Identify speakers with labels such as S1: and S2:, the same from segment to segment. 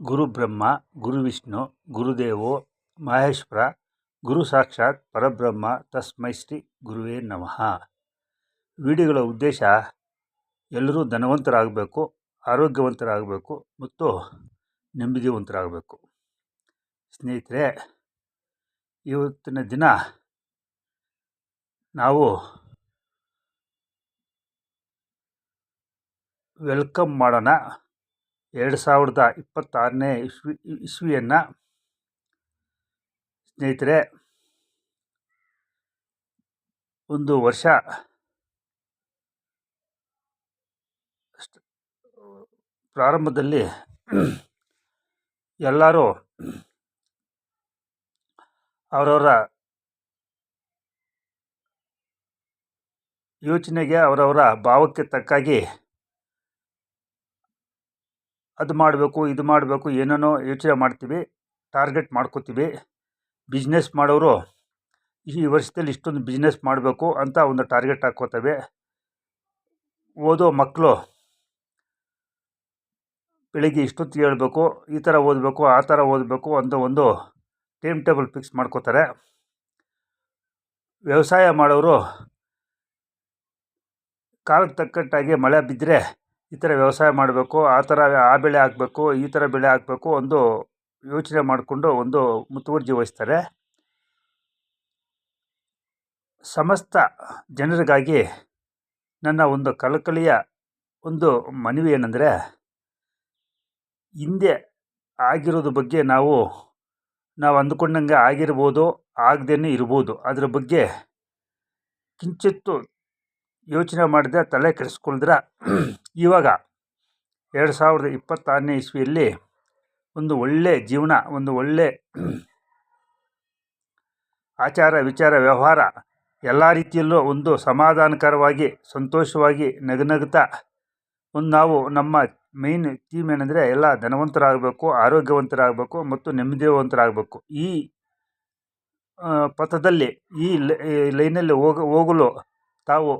S1: ಗುರುಬ್ರಹ್ಮ ಗುರುವಿಷ್ಣು ಗುರುದೇವೋ ಮಹೇಶ್ವರ, ಗುರು ಸಾಕ್ಷಾತ್ ಪರಬ್ರಹ್ಮ ತಸ್ಮೈ ಶ್ರೀ ಗುರುವೇ ನಮಃ. ವಿಡಿಯೋಗಳ ಉದ್ದೇಶ, ಎಲ್ಲರೂ ಧನವಂತರಾಗಬೇಕು, ಆರೋಗ್ಯವಂತರಾಗಬೇಕು ಮತ್ತು ನೆಮ್ಮದಿವಂತರಾಗಬೇಕು ಸ್ನೇಹಿತರೆ, ಇವತ್ತಿನ ದಿನ ನಾವು ವೆಲ್ಕಮ್ ಮಾಡೋಣ. ಎರಡು ಸಾವಿರದ ಇಪ್ಪತ್ತಾರನೇ ಇಸ್ವಿ, ಇಸ್ವಿಯನ್ನು ಸ್ನೇಹಿತರೆ, ಒಂದು ವರ್ಷ ಪ್ರಾರಂಭದಲ್ಲಿ ಎಲ್ಲರೂ ಅವರವರ ಯೋಚನೆಗೆ ಅವರವರ ಭಾವಕ್ಕೆ ತಕ್ಕಾಗಿ ಅದು ಮಾಡಬೇಕು, ಇದು ಮಾಡಬೇಕು, ಏನೇನೋ ಯೋಚನೆ ಮಾಡ್ತೀವಿ, ಟಾರ್ಗೆಟ್ ಮಾಡ್ಕೋತೀವಿ. ಬಿಸ್ನೆಸ್ ಮಾಡೋರು ಈ ವರ್ಷದಲ್ಲಿ ಇಷ್ಟೊಂದು ಬಿಸ್ನೆಸ್ ಮಾಡಬೇಕು ಅಂತ ಒಂದು ಟಾರ್ಗೆಟ್ ಹಾಕ್ಕೋತೇವೆ. ಓದೋ ಮಕ್ಕಳು ಬೆಳಿಗ್ಗೆ ಇಷ್ಟೊತ್ತು ಹೇಳಬೇಕು, ಈ ಥರ ಓದಬೇಕು, ಆ ಥರ ಓದಬೇಕು ಅಂತ ಒಂದು ಟೈಮ್ ಟೇಬಲ್ ಫಿಕ್ಸ್ ಮಾಡ್ಕೋತಾರೆ. ವ್ಯವಸಾಯ ಮಾಡೋರು ಕಾಲಕ್ಕೆ ತಕ್ಕಟ್ಟಾಗಿ ಮಳೆ ಬಿದ್ದರೆ ಈ ಥರ ವ್ಯವಸಾಯ ಮಾಡಬೇಕು, ಆ ಥರ ಆ ಬೆಳೆ ಹಾಕಬೇಕು, ಈ ಥರ ಬೆಳೆ ಹಾಕಬೇಕು ಒಂದು ಯೋಚನೆ ಮಾಡಿಕೊಂಡು ಒಂದು ಮುತುವರ್ಜಿ ವಹಿಸ್ತಾರೆ. ಸಮಸ್ತ ಜನರಿಗಾಗಿ ನನ್ನ ಒಂದು ಕಳಕಳಿಯ ಒಂದು ಮನವಿ ಏನಂದರೆ, ಹಿಂದೆ ಆಗಿರೋದ್ರ ಬಗ್ಗೆ ನಾವು ನಾವು ಅಂದುಕೊಂಡಂಗೆ ಆಗಿರ್ಬೋದು, ಆಗದೇನೆ ಇರ್ಬೋದು, ಅದ್ರ ಬಗ್ಗೆ ಕಿಂಚಿತ್ತು ಯೋಚನೆ ಮಾಡಿದೆ ತಲೆ ಕೆಡಿಸ್ಕೊಳ್ದಿರ. ಇವಾಗ ಎರಡು ಸಾವಿರದ ಇಪ್ಪತ್ತಾರನೇ ಇಸ್ವಿಯಲ್ಲಿ ಒಂದು ಒಳ್ಳೆ ಜೀವನ, ಒಂದು ಒಳ್ಳೆ ಆಚಾರ ವಿಚಾರ ವ್ಯವಹಾರ ಎಲ್ಲ ರೀತಿಯಲ್ಲೂ ಒಂದು ಸಮಾಧಾನಕರವಾಗಿ, ಸಂತೋಷವಾಗಿ ನಗನಗುತ್ತಾ ಒಂದು ನಾವು ನಮ್ಮ ಮೇನ್ ಥೀಮ್ ಏನಂದರೆ ಎಲ್ಲ ಧನವಂತರಾಗಬೇಕು, ಆರೋಗ್ಯವಂತರಾಗಬೇಕು ಮತ್ತು ನೆಮ್ಮದಿವಂತರಾಗಬೇಕು. ಈ ಪಥದಲ್ಲಿ ಈ ಲೈನಲ್ಲಿ ಹೋಗ, ಹೋಗಲು ತಾವು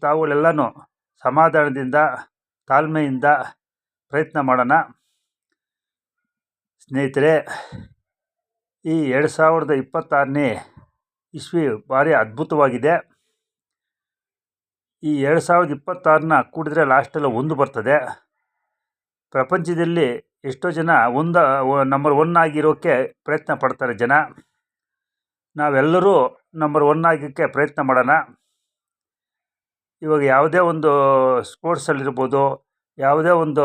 S1: ತಾವುಗಳೆಲ್ಲನೂ ಸಮಾಧಾನದಿಂದ, ತಾಳ್ಮೆಯಿಂದ ಪ್ರಯತ್ನ ಮಾಡೋಣ. ಸ್ನೇಹಿತರೆ, ಈ ಎರಡು ಸಾವಿರದ ಇಪ್ಪತ್ತಾರನೇ ಇಸ್ವಿ ಭಾರಿ ಅದ್ಭುತವಾಗಿದೆ. ಈ ಎರಡು ಸಾವಿರದ ಇಪ್ಪತ್ತಾರನ್ನ ಕೂಡಿದ್ರೆ ಲಾಸ್ಟಲ್ಲಿ ಒಂದು ಬರ್ತದೆ. ಪ್ರಪಂಚದಲ್ಲಿ ಎಷ್ಟೋ ಜನ ಒಂದು ನಂಬರ್ ಒನ್ ಆಗಿರೋಕ್ಕೆ ಪ್ರಯತ್ನ ಪಡ್ತಾರೆ ಜನ. ನಾವೆಲ್ಲರೂ ನಂಬರ್ ಒನ್ ಆಗೋಕ್ಕೆ ಪ್ರಯತ್ನ ಮಾಡೋಣ. ಇವಾಗ ಯಾವುದೇ ಒಂದು ಸ್ಪೋರ್ಟ್ಸಲ್ಲಿರ್ಬೋದು ಯಾವುದೇ ಒಂದು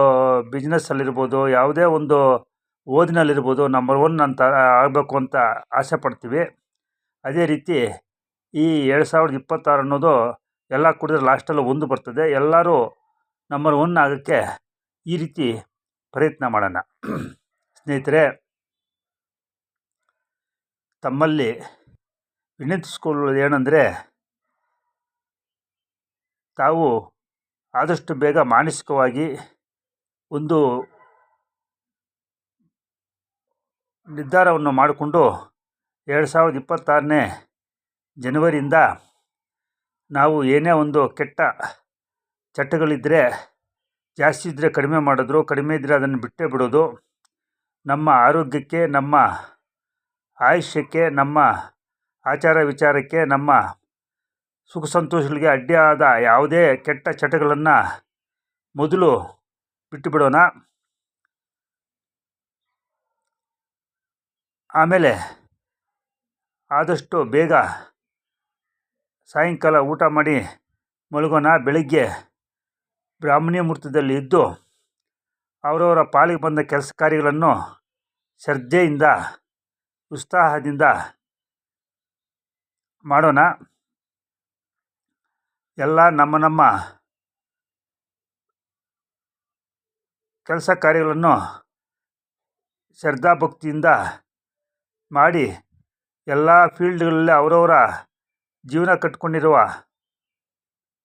S1: ಬಿಸ್ನೆಸ್ಸಲ್ಲಿರ್ಬೋದು ಯಾವುದೇ ಒಂದು ಓದಿನಲ್ಲಿರ್ಬೋದು ನಂಬರ್ ಒನ್ ಅಂತ ಆಗಬೇಕು ಅಂತ ಆಸೆ ಪಡ್ತೀವಿ. ಅದೇ ರೀತಿ ಈ ಎರಡು ಸಾವಿರದ ಇಪ್ಪತ್ತಾರು ಅನ್ನೋದು ಎಲ್ಲ ಕುಡಿದ್ರೆ ಲಾಸ್ಟಲ್ಲಿ ಒಂದು ಬರ್ತದೆ. ಎಲ್ಲರೂ ನಂಬರ್ ಒನ್ ಆಗೋಕ್ಕೆ ಈ ರೀತಿ ಪ್ರಯತ್ನ ಮಾಡೋಣ. ಸ್ನೇಹಿತರೆ, ತಮ್ಮಲ್ಲಿ ವಿನಂತಿಸ್ಕೊಳ್ಳೋದು ಏನಂದರೆ ತಾವು ಆದಷ್ಟು ಬೇಗ ಮಾನಸಿಕವಾಗಿ ಒಂದು ನಿರ್ಧಾರವನ್ನು ಮಾಡಿಕೊಂಡು ಎರಡು ಸಾವಿರದ ಇಪ್ಪತ್ತಾರನೇ ಜನವರಿಯಿಂದ ನಾವು ಏನೇ ಒಂದು ಕೆಟ್ಟ ಚಟಗಳಿದ್ದರೆ ಜಾಸ್ತಿ ಇದ್ದರೆ ಕಡಿಮೆ ಮಾಡಿದ್ರು, ಕಡಿಮೆ ಇದ್ದರೆ ಅದನ್ನು ಬಿಟ್ಟೇ ಬಿಡೋದು. ನಮ್ಮ ಆರೋಗ್ಯಕ್ಕೆ, ನಮ್ಮ ಆಯುಷ್ಯಕ್ಕೆ, ನಮ್ಮ ಆಚಾರ ವಿಚಾರಕ್ಕೆ, ನಮ್ಮ ಸುಖ ಸಂತೋಷಗಳಿಗೆ ಅಡ್ಡಿಯಾದ ಯಾವುದೇ ಕೆಟ್ಟ ಚಟಗಳನ್ನು ಮೊದಲು ಬಿಟ್ಟು ಬಿಡೋಣ ಆಮೇಲೆ ಆದಷ್ಟು ಬೇಗ ಸಾಯಂಕಾಲ ಊಟ ಮಾಡಿ ಮಲಗೋಣ. ಬೆಳಗ್ಗೆ ಬ್ರಾಹ್ಮಣಿ ಮುಹೂರ್ತದಲ್ಲಿ ಇದ್ದು ಅವರವರ ಪಾಲಿಗೆ ಬಂದ ಕೆಲಸ ಕಾರ್ಯಗಳನ್ನು ಶ್ರದ್ಧೆಯಿಂದ, ಉತ್ಸಾಹದಿಂದ ಮಾಡೋಣ. ಎಲ್ಲ ನಮ್ಮ ನಮ್ಮ ಕೆಲಸ ಕಾರ್ಯಗಳನ್ನು ಶ್ರದ್ಧಾ ಭಕ್ತಿಯಿಂದ ಮಾಡಿ ಎಲ್ಲ ಫೀಲ್ಡ್ಗಳಲ್ಲಿ ಅವರವರ ಜೀವನ ಕಟ್ಕೊಂಡಿರುವ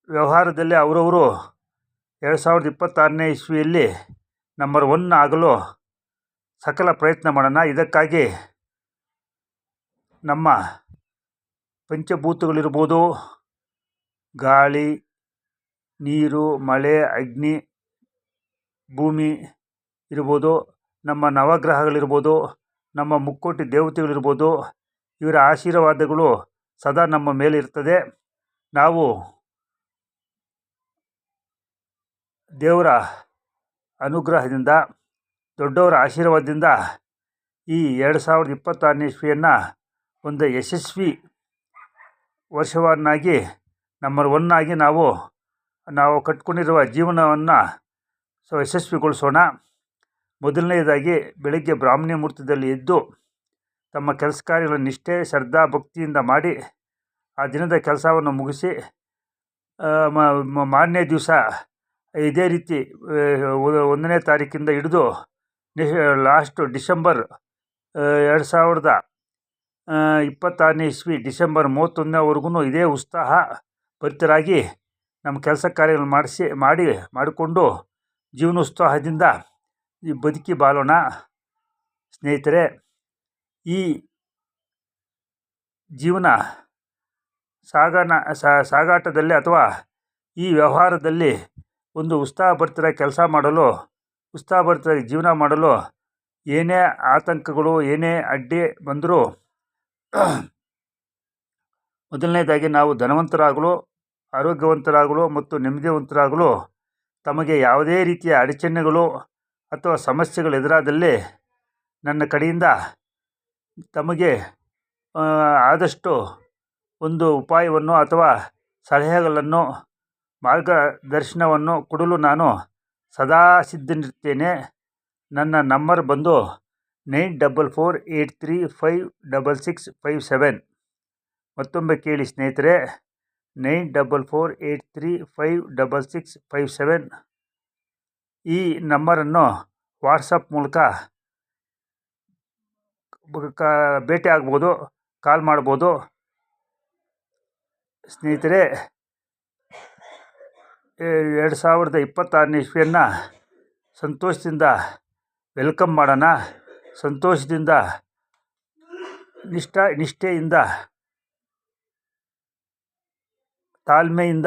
S1: ವ್ಯವಹಾರದಲ್ಲಿ ಅವರವರು ಎರಡು ಸಾವಿರದ ಇಪ್ಪತ್ತಾರನೇ ಇಸ್ವಿಯಲ್ಲಿ ನಂಬರ್ ಒನ್ ಆಗಲು ಸಕಲ ಪ್ರಯತ್ನ ಮಾಡೋಣ. ಇದಕ್ಕಾಗಿ ನಮ್ಮ ಪಂಚಭೂತಗಳಿರ್ಬೋದು ಗಾಳಿ, ನೀರು, ಮಳೆ, ಅಗ್ನಿ, ಭೂಮಿ ಇರ್ಬೋದು, ನಮ್ಮ ನವಗ್ರಹಗಳಿರ್ಬೋದು, ನಮ್ಮ ಮುಕ್ಕೋಟಿ ದೇವತೆಗಳಿರ್ಬೋದು, ಇವರ ಆಶೀರ್ವಾದಗಳು ಸದಾ ನಮ್ಮ ಮೇಲೆ ಇರ್ತದೆ ನಾವು ದೇವರ ಅನುಗ್ರಹದಿಂದ, ದೊಡ್ಡವರ ಆಶೀರ್ವಾದದಿಂದ ಈ ಎರಡು ಸಾವಿರದ ಇಪ್ಪತ್ತಾರನೇ ಇಸ್ವಿಯನ್ನು ಒಂದು ಯಶಸ್ವಿ ವರ್ಷವನ್ನಾಗಿ ನಂಬರ್ ಒನ್ ಆಗಿ ನಾವು ನಾವು ಕಟ್ಕೊಂಡಿರುವ ಜೀವನವನ್ನು ಸೊ ಯಶಸ್ವಿಗೊಳಿಸೋಣ. ಮೊದಲನೇದಾಗಿ ಬೆಳಗ್ಗೆ ಬ್ರಾಹ್ಮಣಿ ಮುಹೂರ್ತದಲ್ಲಿ ಎದ್ದು ತಮ್ಮ ಕೆಲಸ ಕಾರ್ಯಗಳನ್ನು ನಿಷ್ಠೆ, ಶ್ರದ್ಧಾ, ಭಕ್ತಿಯಿಂದ ಮಾಡಿ ಆ ದಿನದ ಕೆಲಸವನ್ನು ಮುಗಿಸಿ ಮಾರನೇ ದಿವಸ ಇದೇ ರೀತಿ ಒಂದನೇ ತಾರೀಕಿಂದ ಹಿಡಿದು ಲಾಸ್ಟು ಡಿಸೆಂಬರ್ ಎರಡು ಸಾವಿರದ ಇಪ್ಪತ್ತಾರನೇ ಇಸ್ವಿ ಡಿಸೆಂಬರ್ ಮೂವತ್ತೊಂದನೇವರೆಗೂ ಇದೇ ಉತ್ಸಾಹ ಭರಿತರಾಗಿ ನಮ್ಮ ಕೆಲಸ ಕಾರ್ಯಗಳನ್ನು ಮಾಡಿಸಿ, ಮಾಡಿ, ಮಾಡಿಕೊಂಡು ಜೀವನೋತ್ಸಾಹದಿಂದ ಈ ಬದುಕಿ ಬಾಳೋಣ. ಸ್ನೇಹಿತರೆ, ಈ ಜೀವನ ಸಾಗಣ ಸಾಗಾಟದಲ್ಲಿ ಅಥವಾ ಈ ವ್ಯವಹಾರದಲ್ಲಿ ಒಂದು ಉತ್ಸಾಹಭರಿತರಾಗಿ ಕೆಲಸ ಮಾಡಲು, ಉತ್ಸಾಹಭರಿತರಾಗಿ ಜೀವನ ಮಾಡಲು ಏನೇ ಆತಂಕಗಳು, ಏನೇ ಅಡ್ಡಿ ಬಂದರೂ, ಮೊದಲನೇದಾಗಿ ನಾವು ಧನವಂತರಾಗಲು ಆರೋಗ್ಯವಂತರಾಗಲು ಮತ್ತು ನೆಮ್ಮದಿವಂತರಾಗಲು ತಮಗೆ ಯಾವುದೇ ರೀತಿಯ ಅಡಚಣೆಗಳು ಅಥವಾ ಸಮಸ್ಯೆಗಳು ಎದುರಾದಲ್ಲಿ ನನ್ನ ಕಡೆಯಿಂದ ತಮಗೆ ಆದಷ್ಟು ಒಂದು ಉಪಾಯವನ್ನು ಅಥವಾ ಸಲಹೆಗಳನ್ನು ಮಾರ್ಗದರ್ಶನವನ್ನು ಕೊಡಲು ನಾನು ಸದಾ ಸಿದ್ಧನಿರ್ತೇನೆ ನನ್ನ ನಂಬರ್ ಬಂದು nine double four eight three five double six five seven. ಮತ್ತೊಮ್ಮೆ ಕೇಳಿ ಸ್ನೇಹಿತರೆ nine double four eight three five double six five seven ಈ ನಂಬರನ್ನು ವಾಟ್ಸಪ್ ಮೂಲಕ ಭೇಟಿ ಆಗ್ಬೋದು, ಕಾಲ್ ಮಾಡ್ಬೋದು. ಸ್ನೇಹಿತರೆ, ಎರಡು ಸಾವಿರದ ಇಪ್ಪತ್ತಾರನೇ ಇಸ್ವಿಯನ್ನು ಸಂತೋಷದಿಂದ ವೆಲ್ಕಮ್ ಮಾಡೋಣ. ಸಂತೋಷದಿಂದ ನಿಷ್ಠ ನಿಷ್ಠೆಯಿಂದ ತಾಳ್ಮೆಯಿಂದ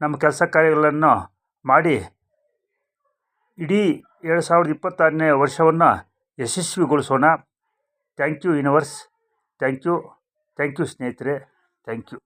S1: ನಮ್ಮ ಕೆಲಸ ಕಾರ್ಯಗಳನ್ನು ಮಾಡಿ. ಇಡೀ ಎರಡು ಸಾವಿರದ ಇಪ್ಪತ್ತಾರನೇ ವರ್ಷವನ್ನು ಯಶಸ್ವಿಗೊಳಿಸೋಣ. Thank you universe. Thank you. Thank you ಸ್ನೇಹಿತರೆ. Thank you.